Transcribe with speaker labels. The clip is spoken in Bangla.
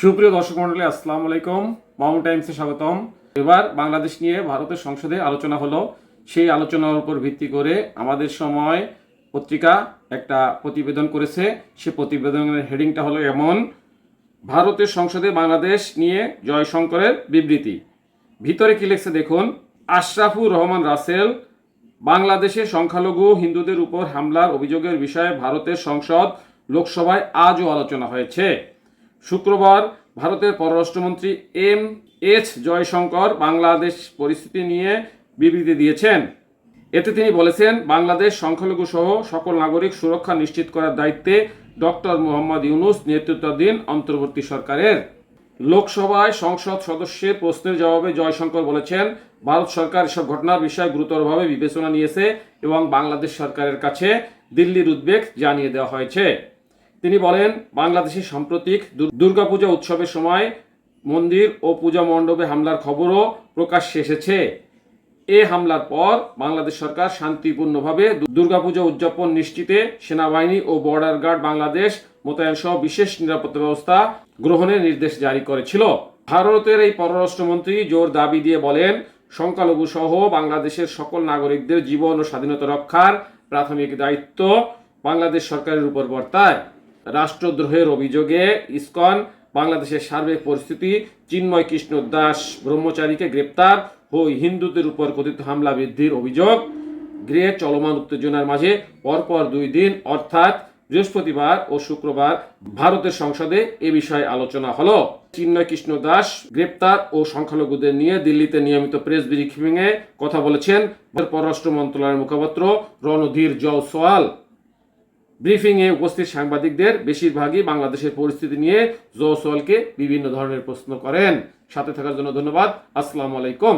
Speaker 1: সুপ্রিয় দর্শক মন্ডলী আসসালামু আলাইকুম। মাউন্ট টাইমসে স্বাগতম। এবার বাংলাদেশ নিয়ে ভারতের সংসদে আলোচনা হলো। সেই আলোচনার উপর ভিত্তি করে আমাদের সময় পত্রিকা একটা প্রতিবেদন করেছে। সে প্রতিবেদনের হেডিংটা হলো এমন, ভারতের সংসদে বাংলাদেশ নিয়ে জয়শঙ্করের বিবৃতি। ভিতরে কি লেখছে দেখুন, আশরাফুর রহমান রাসেল বাংলাদেশের সংখ্যালঘু হিন্দুদের উপর হামলার অভিযোগের বিষয়ে ভারতের সংসদ লোকসভায় আজও আলোচনা হয়েছে। শুক্রবার ভারতের পররাষ্ট্রমন্ত্রী এম এইচ জয়শঙ্কর বাংলাদেশ পরিস্থিতি নিয়ে বিবৃতি দিয়েছেন। এতে তিনি বলেছেন, বাংলাদেশ সংখ্যালঘু সহ সকল নাগরিক সুরক্ষা নিশ্চিত করার দায়িত্বে ডক্টর মোহাম্মদ ইউনুস নেতৃত্বাধীন অন্তর্বর্তী সরকারের। লোকসভায় সংসদ সদস্যের প্রশ্নের জবাবে জয়শঙ্কর বলেছেন, ভারত সরকার এসব ঘটনার বিষয়ে গুরুতরভাবে বিবেচনা নিয়েছে এবং বাংলাদেশ সরকারের কাছে দিল্লির উদ্বেগ জানিয়ে দেওয়া হয়েছে। তিনি বলেন বাংলাদেশের সাম্প্রতিক দুর্গাপূজা উৎসবের সময় মন্দির ও পূজা মণ্ডপে হামলার খবরও প্রকাশ্যে এসেছে। এ হামলার পর বাংলাদেশ সরকার শান্তিপূর্ণভাবে দুর্গাপূজা উদযাপন নিশ্চিতে সেনাবাহিনী ও বর্ডার গার্ড বাংলাদেশ মোতায়েন সহ বিশেষ নিরাপত্তা ব্যবস্থা গ্রহণের নির্দেশ জারি করেছিল। ভারতের এই পররাষ্ট্রমন্ত্রী জোর দাবি দিয়ে বলেন, সংখ্যালঘু সহ বাংলাদেশের সকল নাগরিকদের জীবন ও স্বাধীনতা রক্ষার প্রাথমিক দায়িত্ব বাংলাদেশ সরকারের উপর বর্তায়। রাষ্ট্রদ্রোহের অভিযোগে ইসকন, বাংলাদেশের সার্বিক পরিস্থিতি, চিন্ময় কৃষ্ণ দাস ব্রহ্মচারীকে গ্রেপ্তার ও হিন্দুদের উপর কথিত হামলা বৃদ্ধির অভিযোগ। গৃহে চলমান উত্তেজনার মাঝে পরপর দুই দিন, অর্থাৎ বৃহস্পতিবার ও শুক্রবার ভারতের সংসদে এ বিষয়ে আলোচনা হলো। চিন্ময় কৃষ্ণ দাস গ্রেপ্তার ও সংখ্যালঘুদের নিয়ে দিল্লিতে নিয়মিত প্রেস ব্রিফিং এ কথা বলেছেন পররাষ্ট্র মন্ত্রণালয়ের মুখপাত্র রণধীর জয়সওয়াল। ব্রিফিংয়ে উপস্থিত সাংবাদিকদের বেশিরভাগই বাংলাদেশের পরিস্থিতি নিয়ে জোসলকে বিভিন্ন ধরনের প্রশ্ন করেন। সাথে থাকার জন্য ধন্যবাদ। আসসালামু আলাইকুম।